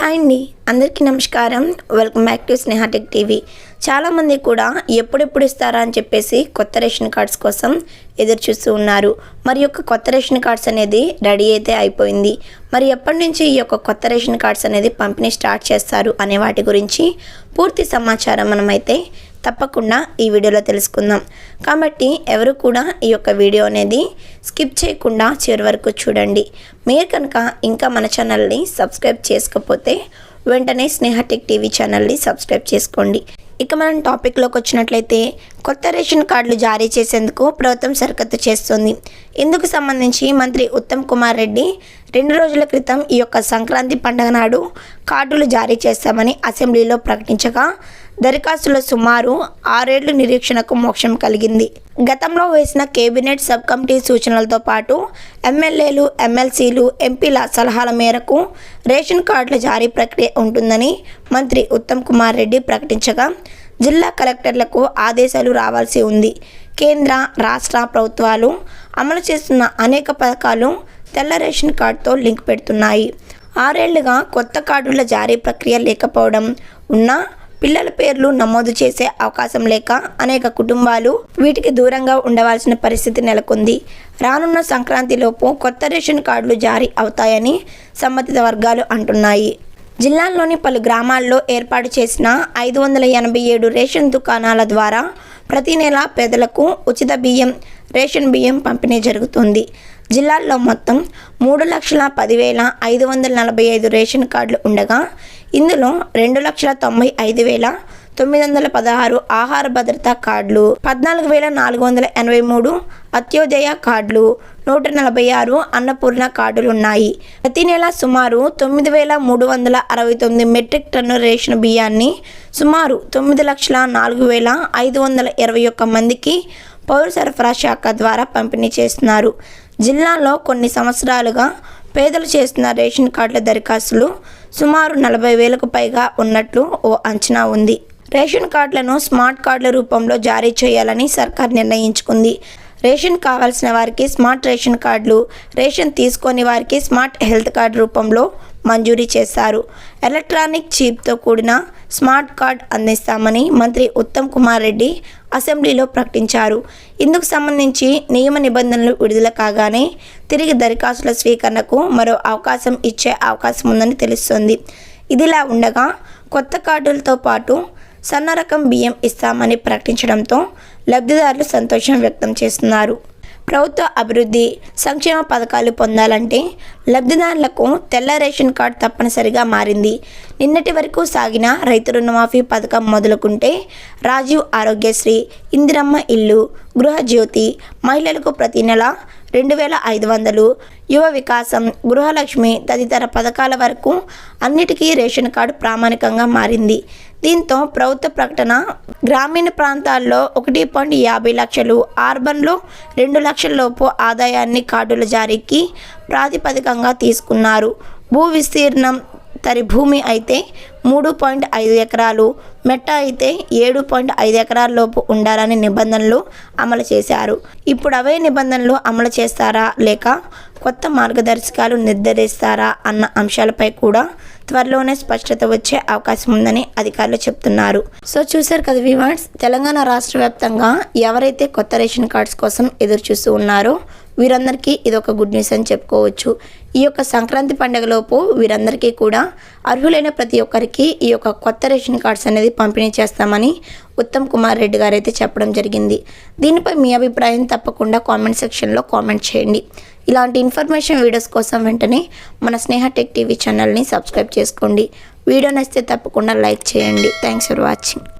Hi అండి. అందరికీ నమస్కారం. Welcome back to Sneha Tech TV. చాలామంది కూడా ఎప్పుడెప్పుడు ఇస్తారా అని చెప్పేసి కొత్త రేషన్ కార్డ్స్ కోసం ఎదురు చూస్తూ ఉన్నారు. మరి యొక్క కొత్త రేషన్ కార్డ్స్ అనేది రెడీ అయితే అయిపోయింది. మరి ఎప్పటి నుంచి ఈ యొక్క కొత్త రేషన్ కార్డ్స్ అనేది పంపిణీ స్టార్ట్ చేస్తారు అనే వాటి గురించి పూర్తి సమాచారం మనమైతే తప్పకుండా ఈ వీడియోలో తెలుసుకుందాం. కాబట్టి ఎవరు కూడా ఈ యొక్క వీడియో అనేది స్కిప్ చేయకుండా చివరి వరకు చూడండి. మీరు కనుక ఇంకా మన ఛానల్ని సబ్స్క్రైబ్ చేసుకోకపోతే వెంటనే స్నేహటిక్ టీవీ ఛానల్ని సబ్స్క్రైబ్ చేసుకోండి. ఇక మనం టాపిక్లోకి వచ్చినట్లయితే కొత్త రేషన్ కార్డులు జారీ చేసేందుకు ప్రభుత్వం సరికత్తు చేస్తుంది. ఇందుకు సంబంధించి మంత్రి ఉత్తమ్ కుమార్ రెడ్డి రెండు రోజుల క్రితం ఈ యొక్క సంక్రాంతి పండుగ నాడు కార్డులు జారీ చేస్తామని అసెంబ్లీలో ప్రకటించగా దరఖాస్తులో సుమారు ఆరేళ్ళు నిరీక్షణకు మోక్షం కలిగింది. గతంలో వేసిన కేబినెట్ సబ్ కమిటీ సూచనలతో పాటు ఎమ్మెల్యేలు ఎమ్మెల్సీలు ఎంపీల సలహాల మేరకు రేషన్ కార్డుల జారీ ప్రక్రియ ఉంటుందని మంత్రి ఉత్తమ్ కుమార్ రెడ్డి ప్రకటించగా జిల్లా కలెక్టర్లకు ఆదేశాలు రావాల్సి ఉంది. కేంద్ర రాష్ట్ర ప్రభుత్వాలు అమలు చేస్తున్న అనేక పథకాలు తెల్ల రేషన్ కార్డుతో లింక్ పెడుతున్నాయి. ఆరేళ్ళుగా కొత్త కార్డుల జారీ ప్రక్రియ లేకపోవడం ఉన్నా పిల్లల పేర్లు నమోదు చేసే అవకాశం లేక అనేక కుటుంబాలు వీటికి దూరంగా ఉండవలసిన పరిస్థితి నెలకొంది. రానున్న సంక్రాంతిలోపు కొత్త రేషన్ కార్డులు జారీ అవుతాయని సంబంధిత వర్గాలు అంటున్నాయి. జిల్లాల్లోని పలు గ్రామాల్లో ఏర్పాటు చేసిన ఐదు వందల ఎనభై ఏడు రేషన్ దుకాణాల ద్వారా ప్రతి నెల పేదలకు ఉచిత బియ్యం రేషన్ బియ్యం పంపిణీ జరుగుతుంది. జిల్లాల్లో మొత్తం మూడు లక్షల పదివేల ఐదు వందల నలభై ఐదు రేషన్ కార్డులు ఉండగా ఇందులో రెండు లక్షల తొంభై ఐదు వేల తొమ్మిది వందల పదహారు ఆహార భద్రతా కార్డులు పద్నాలుగు వేల నాలుగు వందల ఎనభై మూడు అత్యోదయ కార్డులు నూట నలభై ఆరు అన్నపూర్ణ కార్డులు ఉన్నాయి ప్రతి నెల సుమారు తొమ్మిది వేల మూడు వందల అరవై తొమ్మిది మెట్రిక్ టన్ను రేషన్ బియ్యాన్ని సుమారు తొమ్మిది లక్షల నాలుగు వేల ఐదు వందల ఇరవై ఒక్క మందికి పౌర సరఫరా శాఖ ద్వారా పంపిణీ చేస్తున్నారు. జిల్లాలో కొన్ని సంవత్సరాలుగా పేదలు చేస్తున్న రేషన్ కార్డుల దరఖాస్తులు సుమారు నలభై వేలకు పైగా ఉన్నట్లు ఓ అంచనా ఉంది. రేషన్ కార్డులను స్మార్ట్ కార్డుల రూపంలో జారీ చేయాలని సర్కార్ నిర్ణయించుకుంది. రేషన్ కావాల్సిన వారికి స్మార్ట్ రేషన్ కార్డులు రేషన్ తీసుకొని వారికి స్మార్ట్ హెల్త్ కార్డు రూపంలో మంజూరీ చేశారు. ఎలక్ట్రానిక్ చీప్తో కూడిన స్మార్ట్ కార్డ్ అందిస్తామని మంత్రి ఉత్తమ్ కుమార్ రెడ్డి అసెంబ్లీలో ప్రకటించారు. ఇందుకు సంబంధించి నియమ నిబంధనలు విడుదల కాగానే తిరిగి దరఖాస్తుల స్వీకరణకు మరో అవకాశం ఇచ్చే అవకాశం ఉందని తెలుస్తోంది. ఇదిలా ఉండగా కొత్త కార్డులతో పాటు సన్న రకం బియ్యం ఇస్తామని ప్రకటించడంతో లబ్ధిదారులు సంతోషం వ్యక్తం చేస్తున్నారు. ప్రభుత్వ అభివృద్ధి సంక్షేమ పథకాలు పొందాలంటే లబ్ధిదారులకు తెల్ల రేషన్ కార్డు తప్పనిసరిగా మారింది. నిన్నటి వరకు సాగిన రైతు రుణమాఫీ పథకం మొదలుకుంటే రాజీవ్ ఆరోగ్యశ్రీ ఇందిరమ్మ ఇల్లు గృహజ్యోతి మహిళలకు ప్రతి నెల రెండు వేల ఐదు వందలు. యువ వికాసం గృహలక్ష్మి తదితర పథకాల వరకు అన్నిటికీ రేషన్ కార్డు ప్రామాణికంగా మారింది. దీంతో ప్రభుత్వ ప్రకటన గ్రామీణ ప్రాంతాల్లో ఒకటి పాయింట్ యాభై లక్షలు అర్బన్లో రెండు లక్షల లోపు ఆదాయాన్ని కార్డుల జారీకి ప్రాతిపదికంగా తీసుకున్నారు. భూ విస్తీర్ణం తరి భూమి అయితే మూడు పాయింట్ ఐదు ఎకరాలు మెట్ట అయితే ఏడు పాయింట్ ఐదు ఎకరాల లోపు ఉండాలని నిబంధనలు అమలు చేశారు. ఇప్పుడు అవే నిబంధనలు అమలు చేస్తారా లేక కొత్త మార్గదర్శకాలు నిర్ధారిస్తారా అన్న అంశాలపై కూడా త్వరలోనే స్పష్టత వచ్చే అవకాశం ఉందని అధికారులు చెప్తున్నారు. సో చూశారు కదా వివాన్స్ తెలంగాణ రాష్ట్ర వ్యాప్తంగా ఎవరైతే కొత్త రేషన్ కార్డ్స్ కోసం ఎదురు చూస్తూ ఉన్నారో వీరందరికీ ఇది ఒక గుడ్ న్యూస్ అని చెప్పుకోవచ్చు. ఈ యొక్క సంక్రాంతి పండుగలోపు వీరందరికీ కూడా అర్హులైన ప్రతి ఒక్కరికి ఈ యొక్క కొత్త రేషన్ కార్డ్స్ అనేది పంపిణీ చేస్తామని ఉత్తమ్ కుమార్ రెడ్డి గారు అయితే చెప్పడం జరిగింది. దీనిపై మీ అభిప్రాయం తప్పకుండా కామెంట్ సెక్షన్లో కామెంట్ చేయండి. ఇలాంటి ఇన్ఫర్మేషన్ వీడియోస్ కోసం వెంటనే మన స్నేహ టెక్ టీవీ ఛానల్ని సబ్స్క్రైబ్ చేసుకోండి. వీడియో నచ్చితే తప్పకుండా లైక్ చేయండి. Thanks for watching